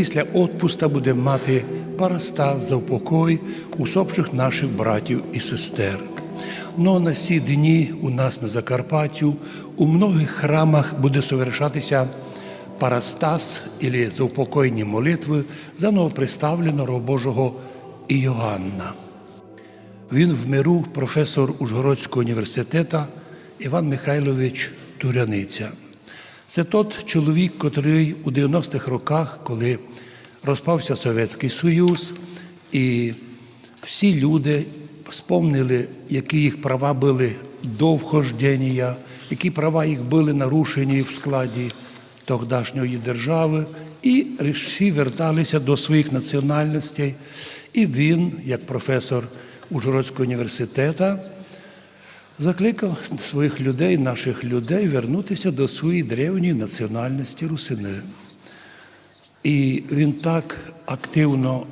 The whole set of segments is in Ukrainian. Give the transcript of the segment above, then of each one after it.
після отпуста будемо мати парастас за упокой усопших наших братів і сестер. Но на ці дні у нас на Закарпаттю у многих храмах буде совершатися парастас або заупокойні молитви за новоприставленого Божого Іоанна. Він в миру професор Ужгородського університету Іван Михайлович Туряниця. Це тот чоловік, котрий у 90-х роках, коли розпався Совєтський Союз, і всі люди спомнили, які їх права були до вхождення, які права їх були нарушені в складі тогдашньої держави, і всі верталися до своїх національностей. І він, як професор Ужгородського університету, закликав своїх людей, наших людей, вернутися до своєї древньої національності русини. І він так активно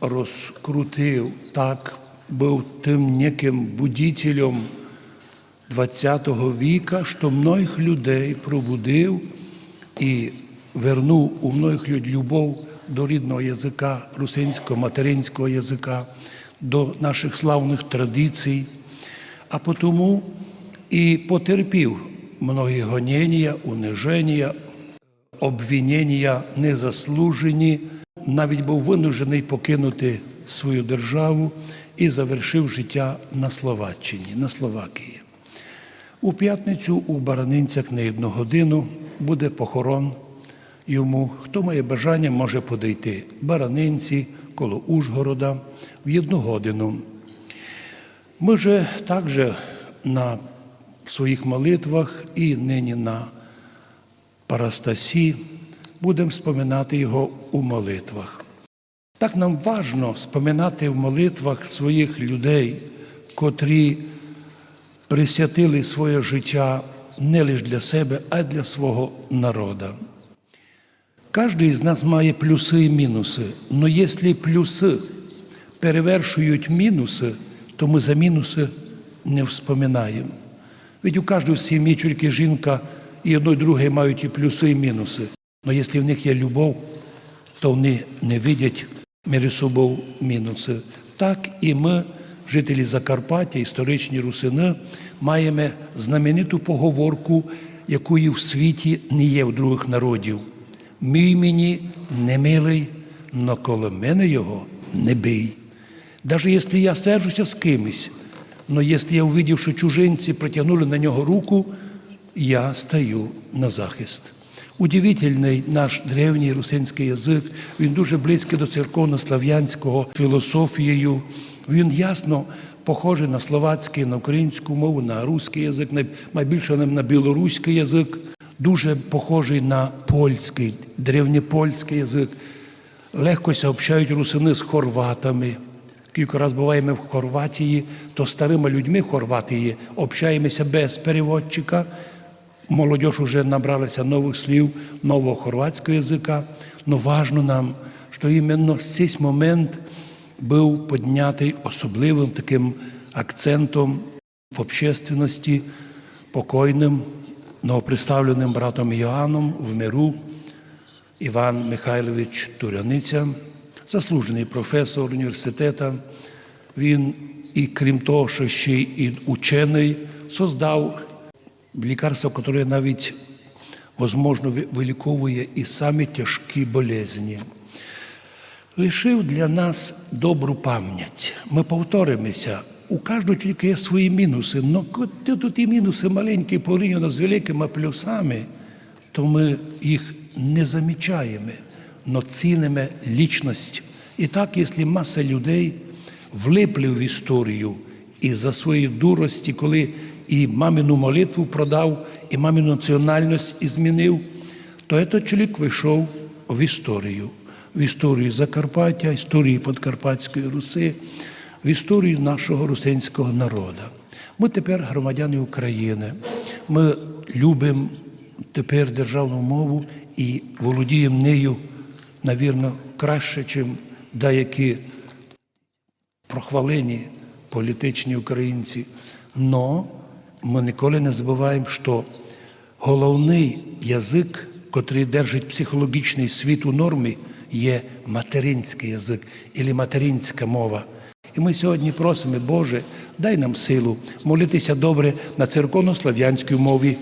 розкрутив, так був тим неким будителем ХХ віка, що многих людей пробудив і вернув у многих людей любов до рідного язика, русинського, материнського язика, до наших славних традицій, а потому і потерпів многі гонення, униження, обвинення незаслужені, навіть був винужений покинути свою державу і завершив життя на Словаччині, на Словакії. У п'ятницю у Баранинцях на одну годину буде похорон йому. Хто має бажання, може подойти. Баранинці коло Ужгорода в одну годину. Ми же також на своїх молитвах і нині на Парастасі будемо споминати його у молитвах. Так нам важно споминати в молитвах своїх людей, котрі присвятили своє життя не лише для себе, а й для свого народу. Кожен з нас має плюси і мінуси. але якщо плюси перевершують мінуси, то ми за мінуси не вспоминаємо. Ведь у кожної сім'ї тільки жінка і одно і друге мають і плюси, і мінуси. Але якщо в них є любов, то вони не видять між собою мінуси. Так і ми, жителі Закарпаття, історичні русини, маємо знамениту поговорку, якої в світі не є в других народів. Мій мені не милий, но коло мене його не бий. Даже якщо я сержуся з кимось, но якщо я увидів, що чужинці протягнули на нього руку, я стаю на захист. Удивительний наш древній русинський язик, він дуже близький до церковно-слав'янського філософією. Він ясно похожий на словацький, на українську мову, на русський язик, найбільше на білоруський язик, дуже похожий на польський, древньопольський язик. Легко сообщають русини з хорватами. Кілька разів буваємо в Хорватії, то старими людьми Хорватії общаємося без переводчика. Молодь вже набралася нових слів, нового хорватського язика. Но важно нам, що іменно цей момент був піднятий особливим таким акцентом в общественності, покойним, новоприставленим братом Іоанном в миру Іван Михайлович Туряниця, заслужений професор університету. Він, і крім того, що ще і учений, создав лікарство, яке навіть возможно виліковує і самі тяжкі болезні. Лишив для нас добру пам'ять. Ми повторимося. У кожного тільки є свої мінуси. Але тут і мінуси маленькі порівняно з великими плюсами, то ми їх не замічаємо, но цінимо лічність. І так, якщо маса людей влипли в історію і за свої дурості, коли і мамину молитву продав, і мамину національність і змінив, то цей чоловік вийшов в історію, в історію Закарпаття, історію Подкарпатської Руси, в історію нашого русинського народу. Ми тепер громадяни України. Ми любимо тепер державну мову і володіємо нею, навірно, краще, ніж деякі прохвалені політичні українці. Но ми ніколи не забуваємо, що головний язик, котрий держить психологічний світ у нормі, є материнський язик або материнська мова. І ми сьогодні просимо, Боже, дай нам силу молитися добре на церковно-слав'янській мові,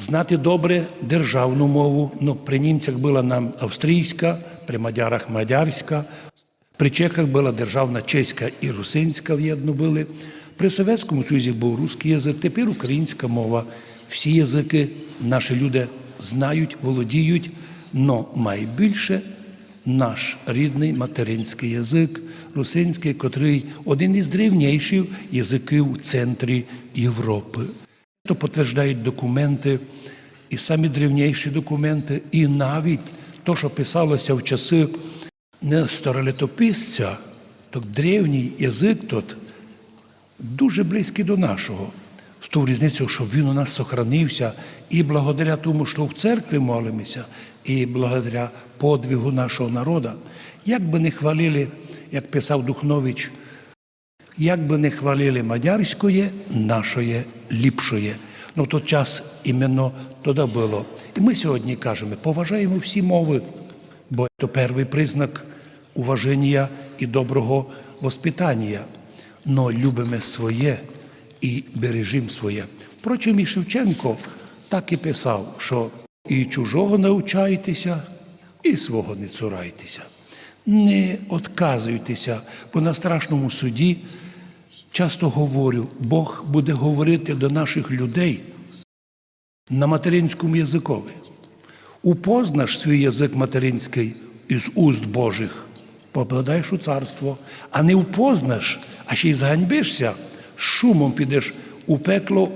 знати добре державну мову. Ну, при німцях була нам австрійська, при мадярах мадярська, при чехах була державна чеська і русинська в'єдно були. При Совєтському Союзі був русський язик, тепер українська мова. Всі язики наші люди знають, володіють, але найбільше наш рідний материнський язик, русинський, котрий один із древніших язиків в центрі Європи. То підтверджують документи, і самі древніші документи, і навіть то, що писалося в часи Нестора Летописця, то древній язик тут дуже близький до нашого. З ту різницю, що він у нас сохранився, і благодаря тому, що в церкві молимося, і благодаря подвигу нашого народу, як би не хвалили, як писав Духнович, як би не хвалили мадярської, нашої ліпшої. Ну, той час іменно тоді було. І ми сьогодні кажемо, поважаємо всі мови, бо це перший признак уваження і доброго воспитання. Но любимо своє і бережимо своє. Впрочем, і Шевченко так і писав, що і чужого навчайтеся, і свого не цурайтеся. Не отказуйтеся, бо на страшному суді часто говорю, Бог буде говорити до наших людей на материнському язикові. Упознаш свій язик материнський із уст Божих, попадаєш у царство, а не упознаш, а ще й зганьбишся, шумом підеш у пекло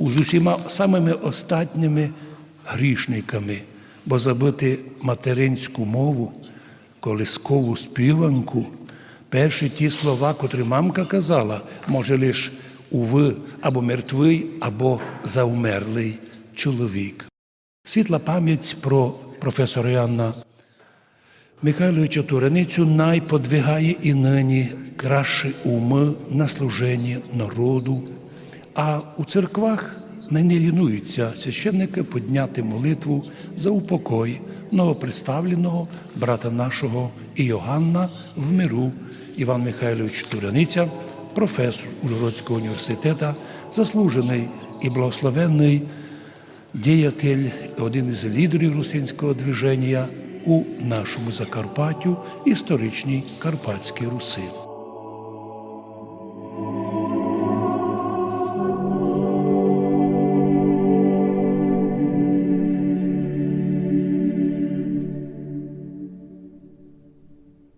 з усіма самими остатніми грішниками, бо забити материнську мову, колискову співанку, перші ті слова, котрі мамка казала, може лише уви або мертвий, або завмерлий чоловік. Світла пам'ять про професора Іоанна Михайловича Тураницю найподвигає і нині кращі уми на служенні народу, а у церквах не лінуються священники підняти молитву за упокой новопредставленого брата нашого Іоганна в миру Іван Михайлович Тураниця, професор Ужгородського університету, заслужений і благословенний діятель, один із лідерів русинського движення у нашому Закарпаттю, історичній Карпатській Руси.